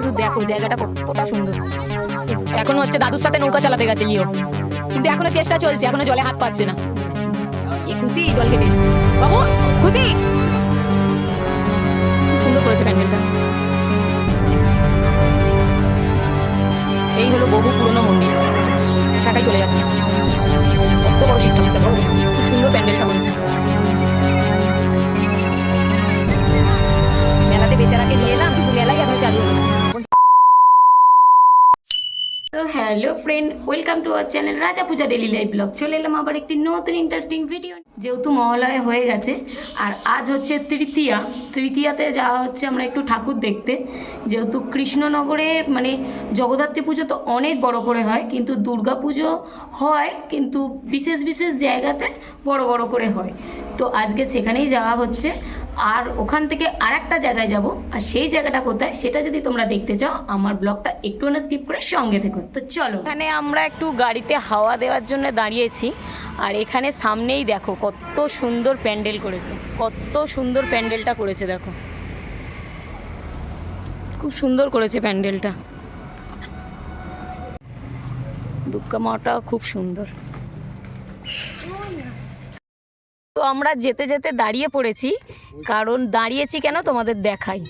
শুধু দেখো জায়গাটা কতটা সুন্দর। এখন হচ্ছে দাদুর সাথে নৌকা চালাতে গেছে, লিও। কিন্তু এখনও চেষ্টা চলছে, এখনও জলে হাত পাচ্ছে না। খুশি জল কেটে বাবু, খুশি? সুন্দর করেছে প্যান্ডেলটা। এই হলো বহু পুরনো মন্দির। ঢাকায় চলে যাচ্ছে। কত বড় বলো। খুব সুন্দর প্যান্ডেলটা করেছে। Hello friend, welcome to our channel রাজা পূজা ডেলি লাইভ ব্লগ। চলে এলাম আবার একটি নতুন ইন্টারেস্টিং ভিডিও যেহেতু মহালয়া হয়ে গেছে, আর আজ হচ্ছে তৃতীয়া। তৃতীয়াতে যাওয়া হচ্ছে আমরা একটু ঠাকুর দেখতে। যেহেতু কৃষ্ণনগরে মানে জগদ্ধাত্রী পুজো তো অনেক বড় করে হয়, কিন্তু দুর্গা পুজো হয়, কিন্তু বিশেষ বিশেষ জায়গাতে বড় বড় করে হয়। তো আজকে সেখানেই যাওয়া হচ্ছে। আর ওখান থেকে আর একটা জায়গায় যাব। আর সেই জায়গাটা কোথায়, সেটা যদি তোমরা দেখতে চাও, আমার ব্লগটা একটু স্কিপ করে সঙ্গে থেকো। তো চলো। এখানে আমরা একটু গাড়িতে হাওয়া দেওয়ার জন্য দাঁড়িয়েছি। আর এখানে সামনেই দেখো, কত সুন্দর প্যান্ডেল করেছে। কত সুন্দর প্যান্ডেলটা করেছে দেখো। খুব সুন্দর করেছে প্যান্ডেলটা। দুর্গা মাটাও খুব সুন্দর। তো আমরা যেতে যেতে দাঁড়িয়ে পড়েছি, কারণ দাঁড়িয়েছি কেন তোমাদের দেখাই।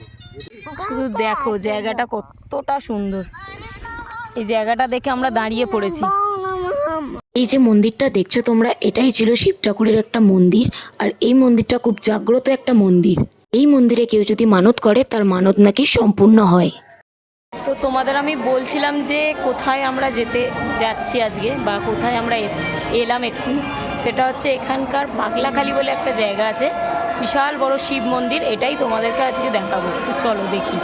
শুধু দেখো, জায়গাটা কতটা সুন্দর। এই জায়গাটা দেখে আমরা দাঁড়িয়ে পড়েছি। এই যে মন্দিরটা দেখছ তোমরা এটাই ছিল শিব ঠাকুরের একটা মন্দির আর এই মন্দিরটা খুব জাগ্রত একটা মন্দির। এই মন্দিরে কেউ যদি মানত করে তার মানত নাকি সম্পূর্ণ হয়। তো তোমাদের আমি বলছিলাম যে কোথায় আমরা যেতে যাচ্ছি আজকে বা কোথায় আমরা এস- এলাম একটু। সেটা হচ্ছে এখানকার পাগলাখালি বলে একটা জায়গা আছে। বিশাল বড় শিব মন্দির এটাই তোমাদেরকে আজকে দেখাবো। চলো দেখি।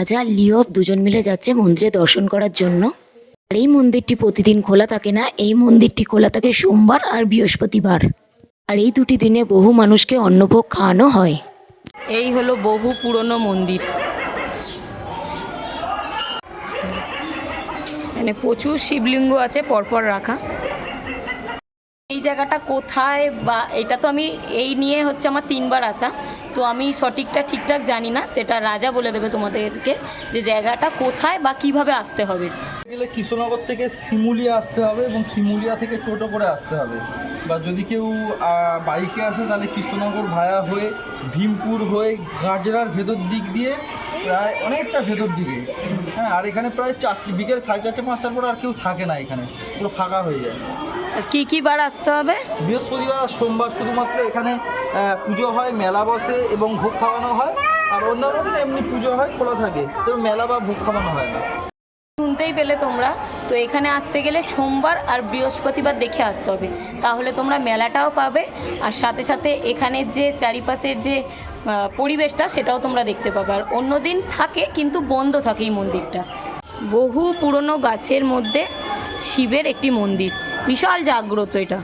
রাজা আর লিও দুজন মিলে যাচ্ছে মন্দিরে দর্শন করার জন্য। আর এই মন্দিরটি প্রতিদিন খোলা থাকে না। এই মন্দিরটি খোলা থাকে সোমবার আর বৃহস্পতিবার। আর এই দুটি দিনে বহু মানুষকে অন্নভোগ খাওয়ানো হয়। এই হলো বহু পুরনো মন্দির। মানে প্রচুর শিবলিঙ্গ আছে, পরপর রাখা। এই জায়গাটা কোথায় বা এটা তো আমি, এই নিয়ে হচ্ছে আমার তিনবার আসা। তো আমি সঠিকটা, ঠিকঠাক জানি না, সেটা রাজা বলে দেবে তোমাদেরকে যে জায়গাটা কোথায় বা কীভাবে আসতে হবে। গেলে কৃষ্ণনগর থেকে শিমুলিয়া আসতে হবে এবং শিমুলিয়া থেকে টোটো করে আসতে হবে। বা যদি কেউ বাইকে আসে তাহলে কৃষ্ণনগর ভায়া হয়ে, ভীমপুর হয়ে, গাজরার ভেতর দিক দিয়ে প্রায় অনেকটা ভেতর দিকে। হ্যাঁ আর এখানে প্রায় চারটে বিকেল সাড়ে চারটে পাঁচটার পর আর কেউ থাকে না এখানে। পুরো ফাঁকা হয়ে যায়। কি কি বার আসতে হবে? বৃহস্পতিবার আর সোমবার শুধুমাত্র এখানে পুজো হয় মেলা বসে এবং ভোগ খাওয়ানো হয়। আর অন্যান্য দিন এমনি পুজো হয় খোলা থাকে। সেরকম মেলা বা ভোগ খাওয়ানো হয় না। শুনতেই পেলে তোমরা। তো এখানে আসতে গেলে সোমবার আর বৃহস্পতিবার দেখে আসতে হবে। তাহলে তোমরা মেলাটাও পাবে। আর সাথে সাথে এখানে যে চারিপাশের যে পরিবেশটা সেটাও তোমরা দেখতে পাবে। আর অন্য দিন থাকে কিন্তু বন্ধ থাকে এই মন্দিরটা। বহু পুরনো গাছের মধ্যে শিবের একটি মন্দির। বিশাল জাগ্রত এটা।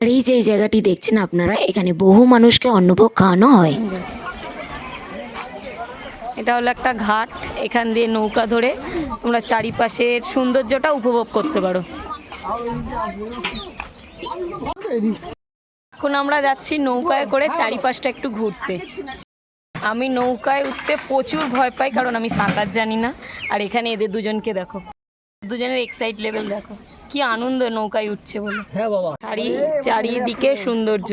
আর এই যে জায়গাটি দেখছেন আপনারা এখানে বহু মানুষকে অন্নভোগ খাওয়ানো হয়। এটা হলো একটা ঘাট এখান দিয়ে নৌকা ধরে তোমরা চারিপাশের সৌন্দর্যটা উপভোগ করতে পারো। এখন আমরা যাচ্ছি নৌকায় করে চারিপাশটা একটু ঘুরতে। আমি নৌকায় উঠতে প্রচুর ভয় পাই, কারণ আমি সাঁতার জানি না। আর এখানে এদের দুজনকে দেখো। দুজনের এক্সাইট লেভেল দেখো। কি আনন্দ নৌকায় উঠছে বলে। চারি, চারিদিকে সৌন্দর্য।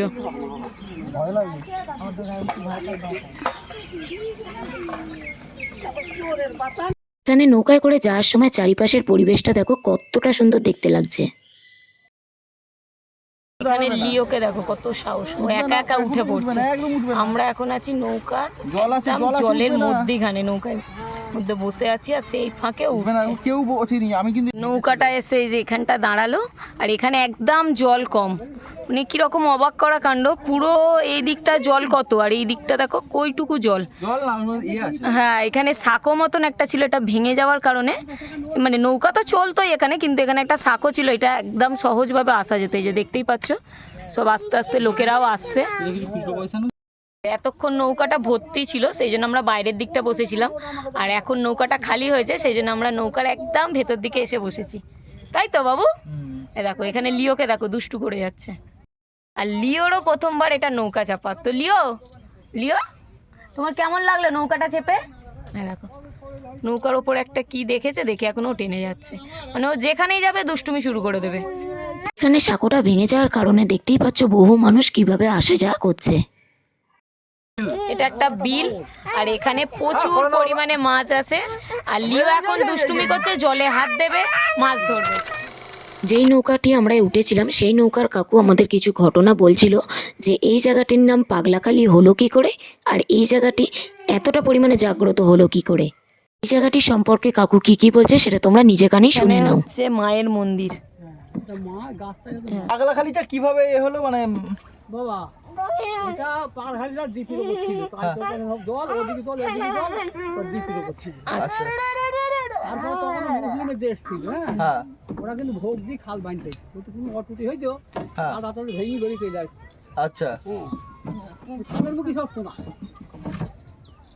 এখানে নৌকায় করে যাওয়ার সময় চারিপাশের পরিবেশটা দেখো কতটা সুন্দর দেখতে লাগছে। এখানে লিওকে দেখো কত সাহস ও একা একা উঠে পড়ছে। আমরা এখন আছি আছে, জলের মধ্যেখানে নৌকায়। মধ্যে বসে আছি আর সেই ফাঁকে উঠছে। কেউ ওঠেনি আমি কিন্তু নৌকাটা এসে এই যে এখানটা দাঁড়াল আর এখানে একদম জল কম। মানে কীরকম অবাক করা কাণ্ড পুরো এই দিকটা জল কত আর এই দিকটা দেখো কইটুকু জল। ইয়ে হ্যাঁ এখানে সাঁকো মতন একটা ছিল এটা ভেঙে যাওয়ার কারণে। মানে নৌকা তো চলতোই এখানে কিন্তু এখানে একটা সাঁকো ছিল এটা একদম সহজভাবে আসা যেত এই যে দেখতেই পাচ্ছ। সব আস্তে আস্তে লোকেরাও আসছে। এতক্ষণ নৌকাটা ভর্তি ছিল সেই জন্য আমরা বাইরের দিকটা বসেছিলাম। আর এখন নৌকাটা খালি হয়েছে সেই জন্য আমরা নৌকার একদম ভেতর দিকে এসে বসেছি। তাই তো বাবু? এ দেখো এখানে লিওকে দেখো দুষ্টু করে যাচ্ছে। আর লিওরও প্রথমবার এটা নৌকা চাপা। তো লিও লিও তোমার কেমন লাগল নৌকাটা চেপে? হ্যাঁ দেখো নৌকার ওপর একটা কি দেখেছে দেখে এখন ও টেনে যাচ্ছে। মানে ও যেখানেই যাবে দুষ্টুমি শুরু করে দেবে। এখানে সাঁকোটা ভেঙে যাওয়ার কারণে দেখতেই পাচ্ছ বহু মানুষ কীভাবে আসে যাওয়া করছে। এটা একটা বিল আর এখানে প্রচুর পরিমাণে মাছ আছে। আর লিও এখন দুষ্টুমি করছে জলে হাত দেবে মাছ ধরবে। যেই নৌকাটি আমরা উঠেছিলাম সেই নৌকার কাকু আমাদের কিছু ঘটনা বলছিল যে এই জায়গাটির নাম পাগলাকালি হলো কি করে? আর এই জায়গাটি এতটা পরিমাণে জাগ্রত হলো কি করে? এই জায়গাটি সম্পর্কে কাকু কি কি বলছে সেটা তোমরা নিজে কানেই শুনে নাও। হচ্ছে মায়ের মন্দির। পাগলাখালিটা কীভাবে এ হলো? মানে বাবা ছিল। আচ্ছা। হ্যাঁ। হ্যাঁ। ওরা কিন্তু ভোগ দিয়ে খাল বানতে কোনো অটুটি হইতো হ্যাঁ। আর রাতে ভেঙে বেরিয়ে চলে যায় আচ্ছা। হ্যাঁ। তাদের মুখে সব শোনা।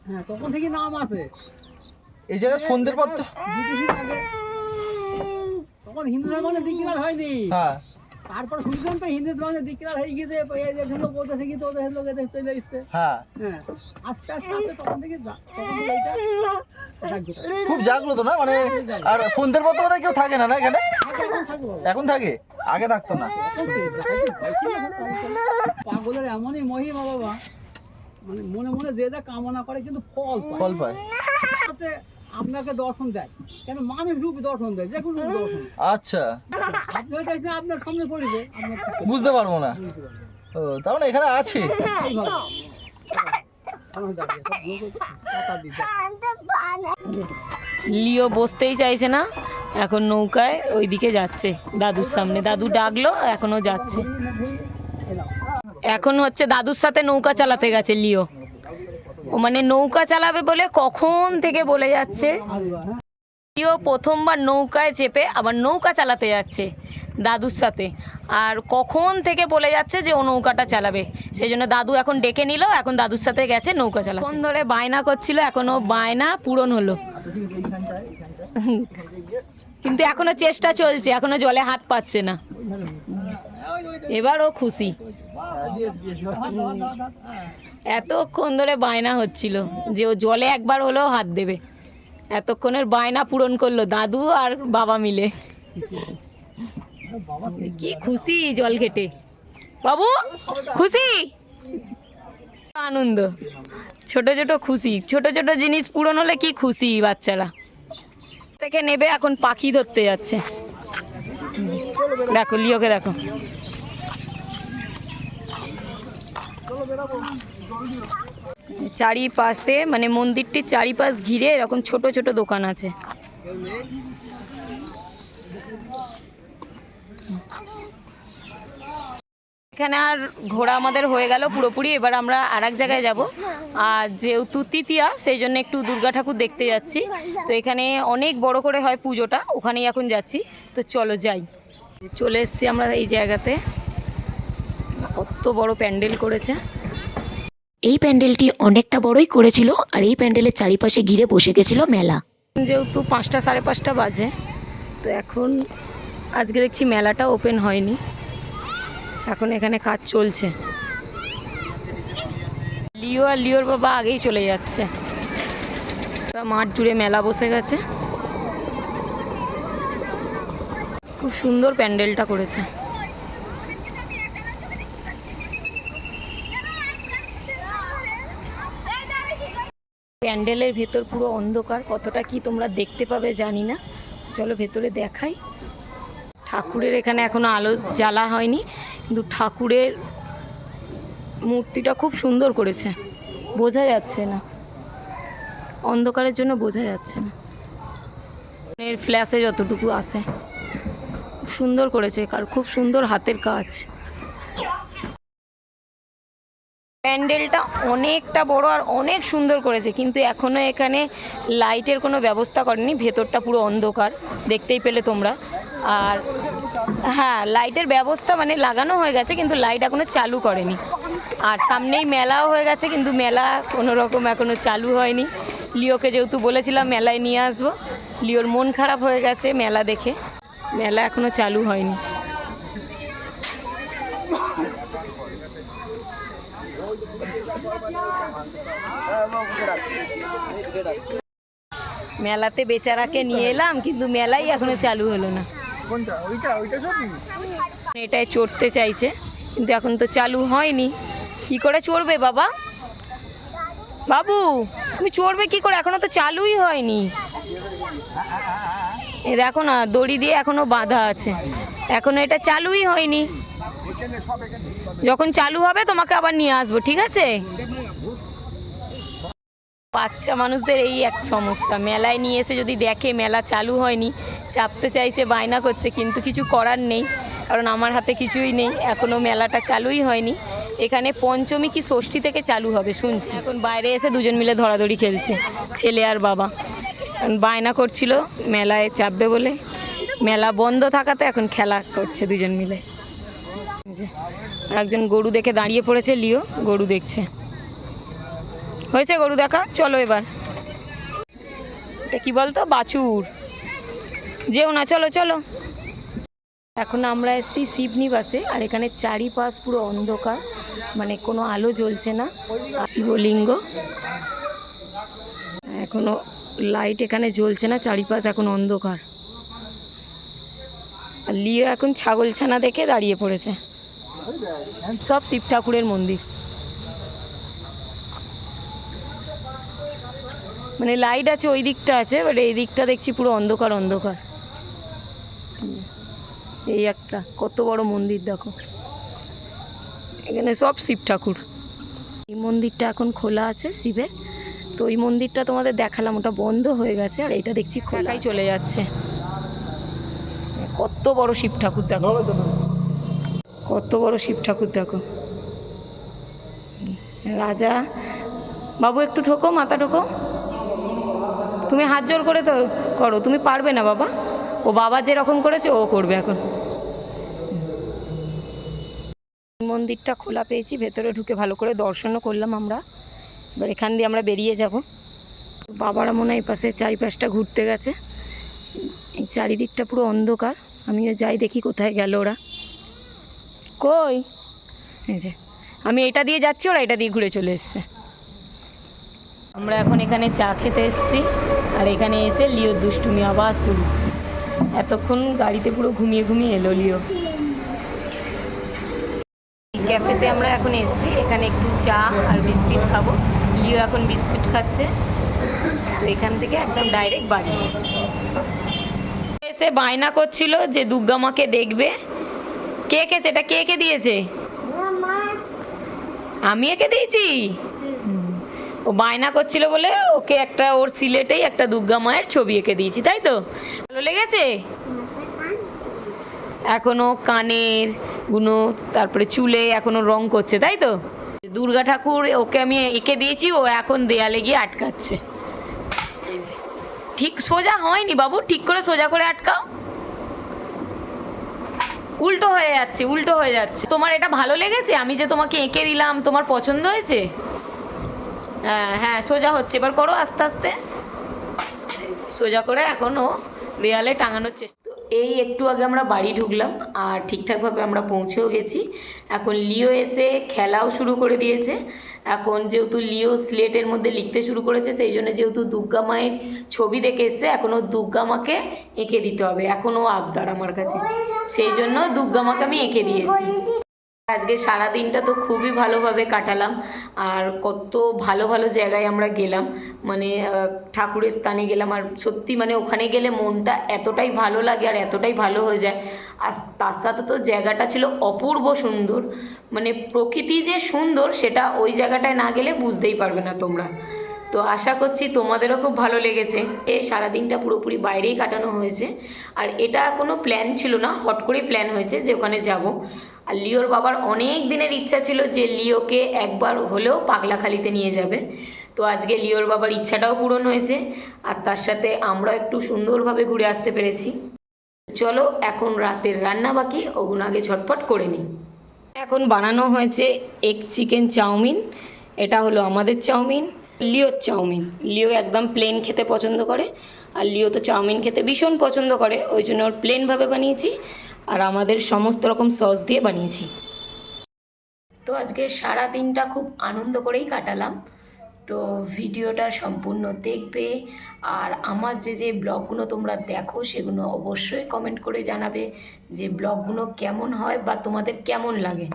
হ্যাঁ তখন থেকে নাম আছে। এই জায়গায় সন্ধ্যের পর তো তখন হিন্দু ধর্মের দিকিনার হয়নি। হ্যাঁ। তারপর শুনছেন তো হিন্দু ধর্মের দিকিনার হয়ে গিয়েছে এই দেশের লোক ও দেশে গিয়ে তো ও লোক এদেশ চলে এসছে। হ্যাঁ। হ্যাঁ আস্তে আস্তে আস্তে তখন থেকে। খুব জাগ্রত না? মানে আর সন্ধ্যের পর তো মানে কেউ থাকে না না এখানে? এখন থাকে? আগে থাকতো না। পাগলের এমনই মহিমা বাবা। মানে মনে মনে যে যা কামনা করে কিন্তু ফল ফল পায়। আপনাকে দর্শন দেয়। কেন? মানুষ রূপ দর্শন দেয় যে কোনো দর্শন আচ্ছা। আপনি আপনার সামনে পড়বে বুঝতে পারব না। ও তার মানে এখানে আছে। লিও বসতেই চাইছে না এখন নৌকায় ওইদিকে যাচ্ছে দাদুর সামনে। দাদু ডাকলো এখনও যাচ্ছে। এখন হচ্ছে দাদুর সাথে নৌকা চালাতে গেছে লিও। ও মানে নৌকা চালাবে বলে কখন থেকে বলে যাচ্ছে? হ্যাঁ প্রথমবার নৌকায় চেপে আবার নৌকা চালাতে যাচ্ছে দাদুর সাথে। আর কখন থেকে বলে যাচ্ছে যে ও নৌকাটা চালাবে? সেই জন্য দাদু এখন ডেকে নিল এখন দাদুর সাথে গেছে নৌকা চালা কোন ধরে বায়না করছিল এখনও বায়না পূরণ হলো। কিন্তু এখনও চেষ্টা চলছে এখনও জলে হাত পাচ্ছে না। এবার ও খুশি। এতক্ষণ ধরে বায়না হচ্ছিল যে ও জলে একবার হলেও হাত দেবে। এতক্ষণের বায়না পূরণ করল দাদু আর বাবা মিলে। কি খুশি জল ঘেটে বাবু, খুশি? আনন্দ। ছোট ছোট খুশি। ছোট ছোট জিনিস পূরণ হলে কি খুশি বাচ্চারা। থেকে নেবে, এখন পাখি ধরতে যাচ্ছে। দেখো, লিওকে দেখো। চারিপাশে মানে মন্দিরটির চারিপাশ ঘিরে এরকম ছোট ছোট দোকান আছে। এখানে আর ঘোরা আমাদের হয়ে গেল পুরোপুরি, এবার আমরা আর এক জায়গায় যাব। আর যেহেতু তৃতীয়া, সেই জন্য একটু দুর্গা ঠাকুর দেখতে যাচ্ছি। তো এখানে অনেক বড় করে হয় পুজোটা, ওখানেই এখন যাচ্ছি। তো চলো যাই। চলে এসেছি আমরা এই জায়গাতে। কত বড় প্যান্ডেল করেছে। এই প্যান্ডেলটি অনেকটা বড়ই করেছিল আর এই প্যান্ডেলের চারিপাশে ঘিরে বসে গেছিল মেলা। যেহেতু পাঁচটা সাড়ে পাঁচটা বাজে, তো এখন আজকে দেখছি মেলাটা ওপেন হয়নি। এখন এখানে কাজ চলছে। লিও আর লিওর বাবা আগেই চলে যাচ্ছে। মাঠ জুড়ে মেলা বসে গেছে। খুব সুন্দর প্যান্ডেলটা করেছে। প্যান্ডেলের ভেতর পুরো অন্ধকার, কতটা কি তোমরা দেখতে পাবে জানি না। চলো ভেতরে দেখাই। ঠাকুরের এখানে এখনও আলো জ্বালা হয়নি, কিন্তু ঠাকুরের মূর্তিটা খুব সুন্দর করেছে। বোঝা যাচ্ছে না। অন্ধকারের জন্য বোঝা যাচ্ছে না। এর ফ্ল্যাশে যতটুকু আসে খুব সুন্দর করেছে কার খুব সুন্দর হাতের কাজ। প্যান্ডেলটা অনেকটা বড় আর অনেক সুন্দর করেছে, কিন্তু এখনও এখানে লাইটের কোনো ব্যবস্থা করেনি, ভেতরটা পুরো অন্ধকার, দেখতেই পেলে তোমরা। আর হ্যাঁ লাইটের ব্যবস্থা মানে লাগানো হয়ে গেছে, কিন্তু লাইট এখনও চালু করেনি। আর সামনেই মেলাও হয়ে গেছে, কিন্তু মেলা কোনো রকম এখনও চালু হয়নি। লিওকে যেহেতু বলেছিলাম, মেলায় নিয়ে আসব। লিওর মন খারাপ হয়ে গেছে মেলা দেখে। মেলা এখনও চালু হয়নি। মেলাতে বেচারাকে নিয়ে এলাম কিন্তু মেলাই এখনও চালু হলো না। এটায় চড়তে চাইছে কিন্তু এখন তো চালু হয়নি। কি করে চড়বে বাবা? বাবু তুমি চড়বে কি করে? এখনও তো চালুই হয়নি। এ দেখো না দড়ি দিয়ে এখনও বাঁধা আছে। এখনও এটা চালুই হয়নি। যখন চালু হবে তোমাকে আবার নিয়ে আসব ঠিক আছে? বাচ্চা মানুষদের এই এক সমস্যা। মেলায় নিয়ে এসে যদি দেখে মেলা চালু হয়নি, চাপতে চাইছে, বায়না করছে, কিন্তু কিছু করার নেই, কারণ আমার হাতে কিছুই নেই এখনও মেলাটা চালুই হয়নি। এখানে পঞ্চমী কি ষষ্ঠী থেকে চালু হবে, শুনছি। এখন বাইরে এসে দুজন মিলে ধরাধরি খেলছে, ছেলে আর বাবা। বায়না করছিল, মেলায় চাপবে বলে। মেলা বন্ধ থাকাতে এখন খেলা করছে দুজন মিলে। আর একজন গরু দেখে দাঁড়িয়ে পড়েছে, লিও গরু দেখছে। হয়েছে গরু দেখা? চলো এবার। এটা কি বলতো? বাছুর। যেও না, চলো চলো। এখন আমরা এসেছি শিবনিবাসে, আর এখানে চারিপাশ পুরো অন্ধকার মানে কোনো আলো জ্বলছে না। শিবলিঙ্গ। এখনও লাইট এখানে জ্বলছে না, চারিপাশ এখন অন্ধকার। আর লিও এখন ছাগল ছানা দেখে দাঁড়িয়ে পড়েছে। সব শিব ঠাকুরের মন্দির। মানে লাইট আছে ওই দিকটা আছে বাট এই দিকটা দেখছি পুরো অন্ধকার অন্ধকার। এই একটা কত বড় মন্দির দেখো। এখানে সব শিব ঠাকুর। এই মন্দিরটা এখন খোলা আছে শিবের। তো ওই মন্দিরটা তোমাদের দেখালাম ওটা বন্ধ হয়ে গেছে আর এটা দেখছি খোলাই চলে যাচ্ছে। কত বড় শিব ঠাকুর দেখো। কত বড় শিব ঠাকুর দেখো। রাজা বাবু একটু ঠোকো মাথা ঠোকো তুমি হাত জোর করে তো করো, তুমি পারবে না বাবা। ও বাবা যেরকম করেছে, ও করবে এখন। মন্দিরটা খোলা পেয়েছি, ভেতরে ঢুকে ভালো করে দর্শনও করলাম আমরা। এবার এখান দিয়ে আমরা বেরিয়ে যাব। বাবারা মনে হয় এই পাশে চারিপাশটা ঘুরতে গেছে। এই চারিদিকটা পুরো অন্ধকার। আমিও যাই দেখি কোথায় গেল ওরা। কই? এই যে, আমি এটা দিয়ে যাচ্ছি, ওরা এটা দিয়ে ঘুরে চলে এসছে। আমরা এখন এখানে চা খেতে এসেছি। আর এখানে এসে লিওর দুষ্টুমি আবার শুরু। এতক্ষণ গাড়িতে পুরো ঘুমিয়ে ঘুমিয়ে এলো লিও। ক্যাফেতে আমরা এখন এসেছি। এখানে একটু চা আর বিস্কিট খাব। লিও এখন বিস্কিট খাচ্ছে। তো এখান থেকে একদম ডাইরেক্ট বাড়ি। এসে বায়না করছিল যে দুর্গা মাকে দেখবে। কে কে সেটা কে কে দিয়েছে? আমি একে দিয়েছি। ও বায়না করছিল বলে ওকে একটা ওর সিলেটেই একটা দুর্গা মায়ের ছবি এঁকে দিয়েছি, তাই তো? ভালো লেগেছে? এখনও কানেরগুলো তারপরে চুলে এখনও রং করছে, তাই তো? দুর্গা ঠাকুর ওকে আমি এঁকে দিয়েছি, ও এখন দেয়ালে গিয়ে আটকাচ্ছে। ঠিক সোজা হয়নি বাবু, ঠিক করে সোজা করে আটকাও। উল্টো হয়ে যাচ্ছে, উল্টো হয়ে যাচ্ছে। তোমার এটা ভালো লেগেছে? আমি যে তোমাকে এঁকে দিলাম, তোমার পছন্দ হয়েছে? হ্যাঁ হ্যাঁ সোজা হচ্ছে। এবার করো আস্তে আস্তে। সোজা করে এখনও দেয়ালে টাঙানোর চেষ্টা। এই একটু আগে আমরা বাড়ি ঢুকলাম আর ঠিকঠাকভাবে আমরা পৌঁছেও গেছি। এখন লিও এসে খেলাও শুরু করে দিয়েছে। এখন যেহেতু লিও স্লেটের মধ্যে লিখতে শুরু করেছে, সেই জন্য যেহেতু দুর্গা মায়ের ছবি দেখে এসছে এখনও দুর্গা মাকে এঁকে দিতে হবে। এখনও আবদার আমার কাছে। সেই জন্য দুর্গা মাকে আমি এঁকে দিয়েছি। আজকে সারা দিনটা তো খুবই ভালোভাবে কাটালাম আর কত ভালো ভালো জায়গায় আমরা গেলাম। মানে ঠাকুরের স্থানে গেলাম আর সত্যি মানে ওখানে গেলে মনটা এতটাই ভালো লাগে আর এতটাই ভালো হয়ে যায়। আর তার সাথে তো জায়গাটা ছিল অপূর্ব সুন্দর। মানে প্রকৃতি যে সুন্দর সেটা ওই জায়গাটায় না গেলে বুঝতেই পারবে না তোমরা। তো আশা করছি তোমাদেরও খুব ভালো লেগেছে। এ সারাদিনটা পুরোপুরি বাইরেই কাটানো হয়েছে। আর এটা কোনো প্ল্যান ছিল না, হট করেই প্ল্যান হয়েছে যে ওখানে যাব। আর লিওর বাবার অনেক দিনের ইচ্ছা ছিল যে লিওকে একবার হলেও পাগলাখালিতে নিয়ে যাবে। তো আজকে লিওর বাবার ইচ্ছাটাও পূরণ হয়েছে আর তার সাথে আমরা একটু সুন্দরভাবে ঘুরে আসতে পেরেছি। চলো এখন রাতের রান্না বাকি ওগুন আগে ঝটপট করে নিই। এখন বানানো হয়েছে এগ চিকেন চাউমিন। এটা হলো আমাদের চাউমিন, লিওর চাউমিন। লিও একদম প্লেন খেতে পছন্দ করে, আর লিও তো চাউমিন খেতে ভীষণ পছন্দ করে, ওই জন্য ওর প্লেনভাবে বানিয়েছি। আর আমাদের সমস্ত রকম সস দিয়ে বানিয়েছি। তো আজকে সারা দিনটা খুব আনন্দ করেই কাটালাম। তো ভিডিওটা সম্পূর্ণ দেখবে আর আমার যে যে ব্লগগুলো তোমরা দেখো সেগুলো অবশ্যই কমেন্ট করে জানাবে যে ব্লগগুলো কেমন হয় বা তোমাদের কেমন লাগে।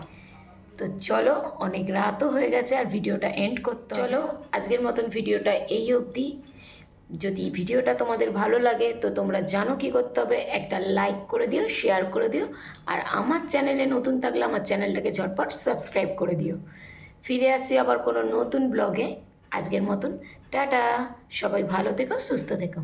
তো চলো অনেক রাতও হয়ে গেছে আর ভিডিওটা এন্ড করতে চলো আজকের মতন ভিডিওটা এই অবধি। যদি ভিডিওটা তোমাদের ভালো লাগে, তো তোমরা জানো কি করতে হবে। একটা লাইক করে দিও শেয়ার করে দিও, আর আমার চ্যানেলে নতুন থাকলে আমার চ্যানেলটাকে ঝটপট সাবস্ক্রাইব করে দিও। ফিরে আসি আবার কোনো নতুন ব্লগে আজকের মতন, টাটা! সবাই ভালো থেকো, সুস্থ থেকো।